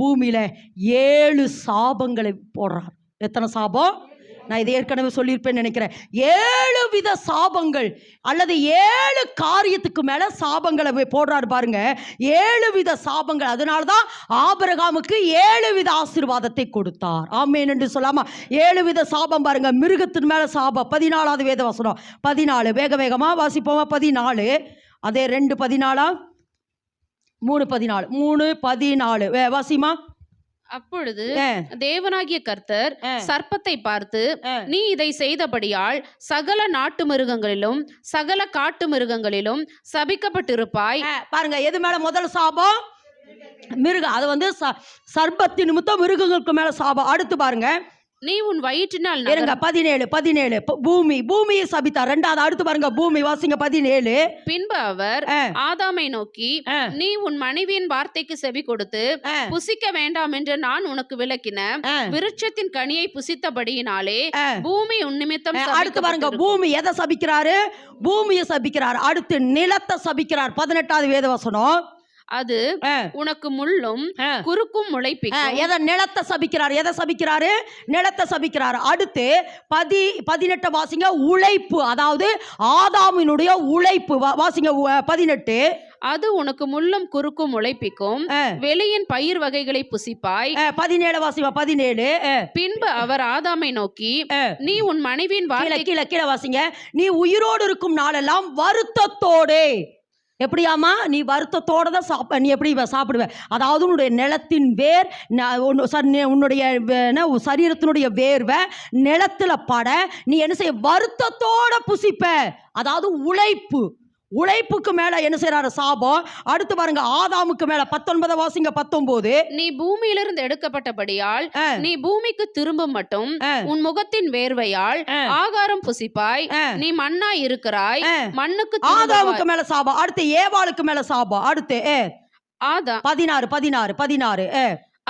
பூமியில் ஏழு சாபங்களை போடுறார். எத்தனை சாபம்? நான் இதை ஏற்கனவே சொல்லியிருப்பேன்னு நினைக்கிறேன். ஏழு வித சாபங்கள் அல்லது ஏழு காரியத்துக்கு மேலே சாபங்களை போடுறாரு பாருங்க. ஏழு வித சாபங்கள். அதனால தான் ஆபிரகாமுக்கு ஏழு வித ஆசீர்வாதத்தை கொடுத்தார். ஆமேன் என்று சொல்லாமா ஏழு வித சாபம் பாருங்க. மிருகத்தின் மேலே சாபம். பதினாலாவது வேத வசனம் பதினாலு. வேக வேகமாக வாசிப்போமா? பதினாலு. அதே ரெண்டு பதினாலாம் மூணு பதினாலு. மூணு பதினாலு. வே வாசிமா அப்பொழுது ஆ, தேவனாகிய கர்த்தர் ஆ. சர்ப்பத்தை பார்த்து ஆ. நீ இதை செய்தபடியால் சகல நாட்டு மிருகங்களிலும் சகல காட்டு மிருகங்களிலும் சபிக்கப்பட்டிருப்பாய். ஆ, பாருங்க எது மேல முதல் சாபம்? மிருகம். அது வந்து ச- சர்ப்பத்தின் நிமித்தம் மிருகங்களுக்கு மேல சாபம். அடுத்து பாருங்க. நீ உன் வயிற்றினால் இருங்க பதினேழு பதினேழு. பூமி பூமியை சபித்தார். ரெண்டாவது அடுத்து பாருங்க பூமி வாசிங்க பதினேழு. பின்பு அவர் ஆதாமை நோக்கி நீ உன் மனைவியின் வார்த்தைக்கு செவி கொடுத்து புசிக்க வேண்டாம் என்று நான் உனக்கு விளக்கின விருட்சத்தின் கனியை புசித்தபடியினாலே. பூமி உன் நிமித்தம் அடுத்து பாருங்க. பூமி எதை சபிக்கிறாரு? பூமியை சபிக்கிறார். அடுத்து நிலத்தை சபிக்கிறார். பதினெட்டாவது வேத வசனம். அது உனக்கு முள்ளும். குறுக்கும் முளைப்பிக்கும். எதை நிலத்தை சபிக்கிறார் எதை சபிக்கிறாரு? நிலத்தை சபிக்கிறார். அடுத்து பதி பதினெட்டு வாசிங்க உழைப்பு. அதாவது ஆதாமினுடைய உழைப்பு. வாசிங்க பதினெட்டு. அது உனக்கு முள்ளும் குறுக்கும் முளைப்பிக்கும். ஆ, வெளியின் பயிர் வகைகளை புசிப்பாய். பதினேழு வாசிங்க பதினேழு. பின்பு அவர் ஆதாமை நோக்கி. நீ உன் மனைவியின் வார்த்தை கீழே கீழே வாசிங்க. நீ உயிரோடு இருக்கும் நாளெல்லாம் வருத்தத்தோடே. எப்படியாமா நீ வருத்தத்தோட தான் சாப்ப நீ எப்படி சாப்பிடுவ? அதாவது உன்னுடைய நிலத்தின் வேர் உன்னுடைய என்ன, உன் சரீரத்தினுடைய வேர்வை நிலத்தில் பட நீ என்ன செய்ய வருத்தத்தோட புசிப்ப. அதாவது உழைப்பு. உழைப்புக்கு மேல என்ன செய்யறாரு சாபம் அடுத்து பாருங்க ஆதாமுக்கு மேல பத்தொன்பதை வாசிங்க பத்தொன்பது நீ பூமியிலிருந்து எடுக்கப்பட்டபடியால். நீ பூமிக்கு திரும்பும் மட்டும். உன் முகத்தின் வேர்வையால். ஆகாரம் புசிப்பாய். நீ மண்ணாய் இருக்கிறாய். மண்ணுக்கு ஆதாமுக்கு. மேல சாபம் அடுத்து ஏவாளுக்கு மேல சாபம் அடுத்து ஆதா பதினாறு பதினாறு பதினாறு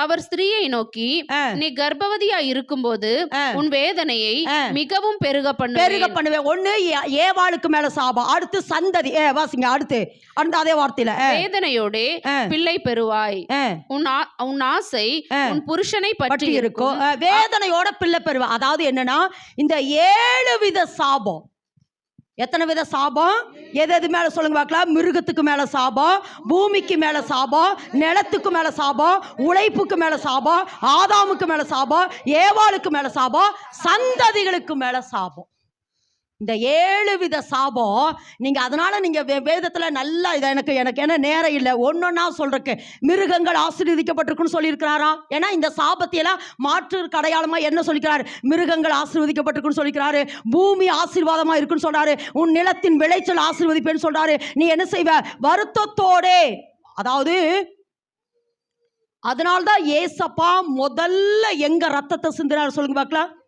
அவர் ஸ்திரீயை நோக்கி. நீ கர்ப்பவதியாய் இருக்கும்போது. உன் வேதனையை. மிகவும் பெருக பெருக பண்ணுவேன். ஒண்ணு ஏவாளுக்கு மேல சாபம். அடுத்து சந்ததி. ஏ வாசிங்க அடுத்து. அடுத்து அதே வார்த்தையில வேதனையோடே பிள்ளை பெறுவாய். உன் உன் ஆசை. உன் புருஷனை பற்றி இருக்கும். வேதனையோட பிள்ளை பெறுவா அதாவது என்னன்னா இந்த ஏழு வித சாபம். எத்தனை வித சாபம்? எது எது மேல சொல்லுங்க பார்க்கலாம். மிருகத்துக்கு மேல சாபம் பூமிக்கு மேல சாபம் நிலத்துக்கு மேல சாபம் உழைப்புக்கு மேல சாபம் ஆதாமுக்கு மேல சாபம் ஏவாளுக்கு மேல சாபம் சந்ததிகளுக்கு மேல சாபம். இந்த ஏழு வித சாபம் நீங்கள் அதனால் நீங்கள் வே- நல்லா இதை எனக்கு எனக்கு என்ன நேரம் இல்லை. ஒன்னொன்னா சொல்கிறக்கு மிருகங்கள் ஆசீர்வதிக்கப்பட்டிருக்குன்னு சொல்லியிருக்கிறாரா? ஏன்னா இந்த சாபத்தையெல்லாம் மாற்று கடையாளமாக என்ன சொல்லிக்கிறாரு? மிருகங்கள் ஆசீர்வதிக்கப்பட்டிருக்குன்னு சொல்லிக்கிறாரு. பூமி ஆசீர்வாதமாக இருக்குன்னு சொல்கிறாரு உன் நிலத்தின் விளைச்சல் ஆசீர்வதிப்பேன்னு சொல்கிறாரு நீ என்ன செய்வ? வருத்தத்தோடே. அதாவது அதனால்தான் ஏசப்பா முதல்ல எங்க ரத்தத்தை சிந்தினார் சொல்லுங்க பார்க்கலாம்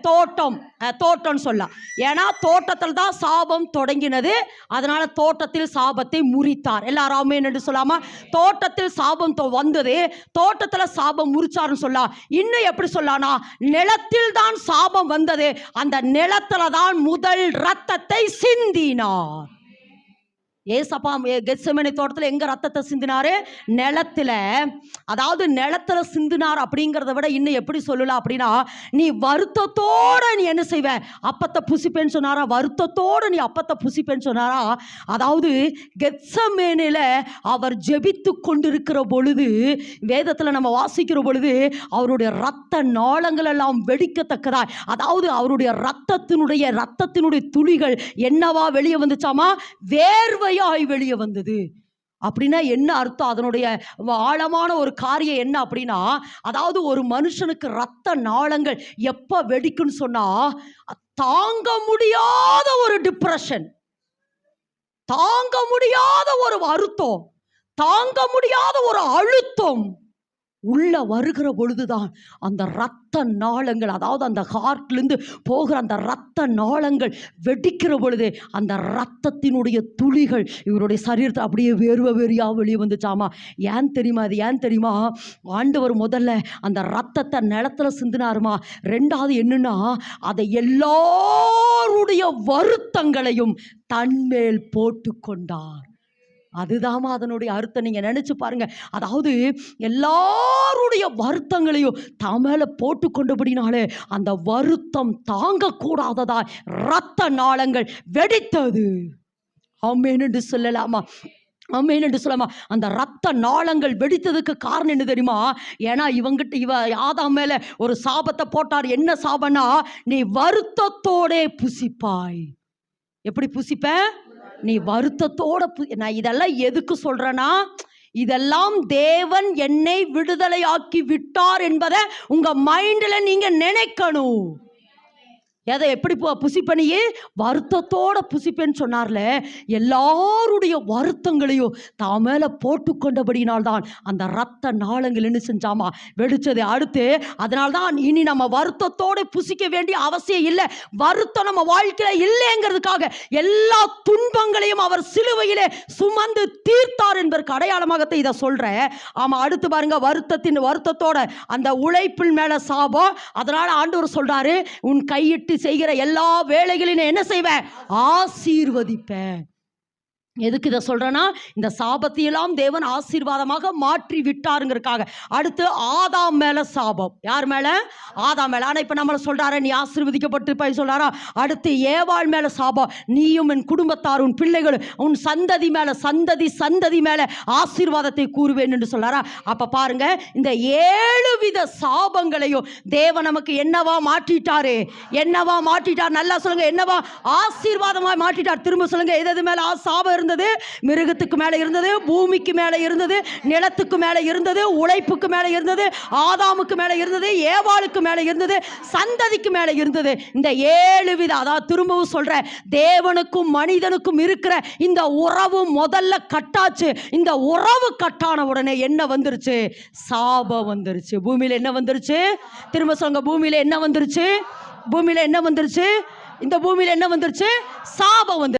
தோட்டம். தோட்டம்னு சொல்லலாம் ஏன்னா தோட்டத்தில் தான் சாபம் தொடங்கினது. அதனால தோட்டத்தில் சாபத்தை முறித்தார். எல்லாரும் என்று சொல்லாம தோட்டத்தில் சாபம் தொ- வந்தது. தோட்டத்தில் சாபம் முறிச்சாருன்னு சொல்லலாம் இன்னும் எப்படி சொல்லலாம்னா நிலத்தில் தான் சாபம் வந்தது. அந்த நிலத்தில் தான் முதல் ரத்தத்தை சிந்தினார். ஏசப்பா கெத்சமனை தோட்டத்தில் எங்கே ரத்தத்தை சிந்தினாரு? நிலத்தில். அதாவது நிலத்தில் சிந்தினார் அப்படிங்கிறத விட இன்னும் எப்படி சொல்லலாம் அப்படின்னா நீ வருத்தத்தோட நீ என்ன செய்வ? அப்பத்தை புசிப்பேன்னு சொன்னாரா? வருத்தத்தோட நீ அப்பத்தை புசிப்பேன்னு சொன்னாரா? அதாவது கெட்சமேனில் அவர் ஜெபித்து கொண்டிருக்கிற பொழுது வேதத்தில் நம்ம வாசிக்கிற பொழுது அவருடைய ரத்த நாளங்கள் எல்லாம் வெடிக்கத்தக்கதா அதாவது அவருடைய ரத்தத்தினுடைய ரத்தத்தினுடைய துளிகள் என்னவா வெளியே வந்துச்சாமா? வேர்வை ஆய் வெளியே வந்தது. அப்படின்னா என்ன அர்த்தம்? அதனுடைய ஆழமான ஒரு காரியம் என்ன அப்படின்னா அதாவது ஒரு மனுஷனுக்கு ரத்த நாளங்கள் எப்போ வெடிக்குன்னு சொன்னா தாங்க முடியாத ஒரு டிப்ரெஷன் தாங்க முடியாத ஒரு வருத்தம் தாங்க முடியாத ஒரு அழுத்தம். உள்ள வருகிற பொழுதுதான் அந்த ரத்த நாளங்கள் அதாவது அந்த ஹார்ட்லேருந்து போகிற அந்த ரத்த நாளங்கள் வெடிக்கிற பொழுது அந்த ரத்தத்தினுடைய துளிகள் இவருடைய சரீரத்தை அப்படியே வேர்வை வேறியாக வெளியே வந்துச்சாமா? ஏன் தெரியுமா அது ஏன் தெரியுமா? ஆண்டவர் முதல்ல அந்த ரத்தத்தை நிலத்துல சிந்தினாருமா? ரெண்டாவது என்னன்னா அதை எல்லாருடைய வருத்தங்களையும் தன்மேல் போட்டு கொண்டார் அதுதாம்மா அதனுடைய அர்த்தம். நீங்கள் நினச்சி பாருங்க. அதாவது எல்லாருடைய வருத்தங்களையும் தமேல போட்டு கொண்டபடினாலே அந்த வருத்தம் தாங்கக்கூடாததா இரத்த நாளங்கள் வெடித்தது. ஆமேன் சொல்லலாமா? ஆமேன் என்று சொல்லலாமா? அந்த ரத்த நாளங்கள் வெடித்ததுக்கு காரணம் என்ன தெரியுமா? ஏன்னா இவங்கிட்ட இவ யாதா மேலே ஒரு சாபத்தை போட்டார். என்ன சாபனா நீ வருத்தத்தோடே புசிப்பாய். எப்படி புசிப்ப? நீ வருத்தத்தோட பு- நான் இதெல்லாம் எதுக்கு சொல்றேன்னா இதெல்லாம் தேவன் என்னை விடுதலையாக்கி விட்டார் என்பதை உங்க மைண்ட்ல நீங்க நினைக்கணும். எதை எப்படி போ புசிப்பனியே? வருத்தத்தோட புசிப்பேன்னு சொன்னார்ல. எல்லாருடைய வருத்தங்களையும் தான் மேலே போட்டுக்கொண்டபடினால்தான் அந்த ரத்த நாளங்கள் என்ன செஞ்சாமா? வெடிச்சது அடுத்து அதனால தான் இனி நம்ம வருத்தத்தோட புசிக்க வேண்டிய அவசியம் இல்லை. வருத்தம் நம்ம வாழ்க்கையில இல்லைங்கிறதுக்காக எல்லா துன்பங்களையும் அவர் சிலுவையிலே சுமந்து தீர்த்தார் என்பதற்கு அடையாளமாகத்தான் இதை சொல்றேன். ஆமா அடுத்து பாருங்க வருத்தத்தின் வருத்தத்தோட அந்த உழைப்பின் மேல சாபம். அதனால ஆண்டவர் சொல்றாரு உன் கையிட்டு செய்கிற எல்லா வேலைகளையும் என்ன செய்வேன்? ஆசீர்வதிப்பேன். எதுக்கு இதை சொல்கிறேன்னா இந்த சாபத்தையெல்லாம் தேவன் ஆசீர்வாதமாக மாற்றி விட்டாருங்கிறதுக்காக அடுத்து ஆதாம் மேலே சாபம். யார் மேலே? ஆதாம் மேலே. ஆனால் இப்போ நம்மளை சொல்கிறாரு நீ ஆசீர்வதிக்கப்பட்டு போய் அடுத்து ஏவாள் மேலே சாபம். நீயும் என் குடும்பத்தார் உன் பிள்ளைகள் உன் சந்ததி மேலே சந்ததி சந்ததி மேலே ஆசீர்வாதத்தை கூறுவேன் என்று சொல்கிறாரா அப்போ பாருங்க இந்த ஏழு வித சாபங்களையும் தேவன் நமக்கு என்னவா மாற்றிட்டாரு? என்னவா மாற்றிட்டார்? நல்லா சொல்லுங்கள் என்னவா ஆசீர்வாதமாக மாற்றிட்டார்? திரும்ப சொல்லுங்கள் எது மேலே ஆ- சாபம் இருந்தது மிருகத்துக்கு மேலே இருந்தது பூமிக்கு மேலே இருந்தது நிலத்துக்கு மேலே இருந்தது உழைப்புக்கு மேலே இருந்தது ஆதாமுக்கு மேலே இருந்தது ஏவாளுக்கு மேலே இருந்தது சந்ததிக்கு மேலே இருந்தது. இந்த ஏழு வித அதாவது திரும்பவும் சொல்றேன் தேவனுக்கும் மனிதனுக்கும் இருக்கிற இந்த உறவு முதல்ல கட்டாச்சு. இந்த உறவு கட்டான உடனே என்ன வந்துருச்சு? சாபம் வந்துருச்சு. பூமியில என்ன வந்துருச்சு? திரும்ப சொல்லுங்க பூமியில என்ன வந்துருச்சு? பூமியில என்ன வந்துருச்சு? இந்த பூமியில என்ன வந்துருச்சு? சாபம் வந்து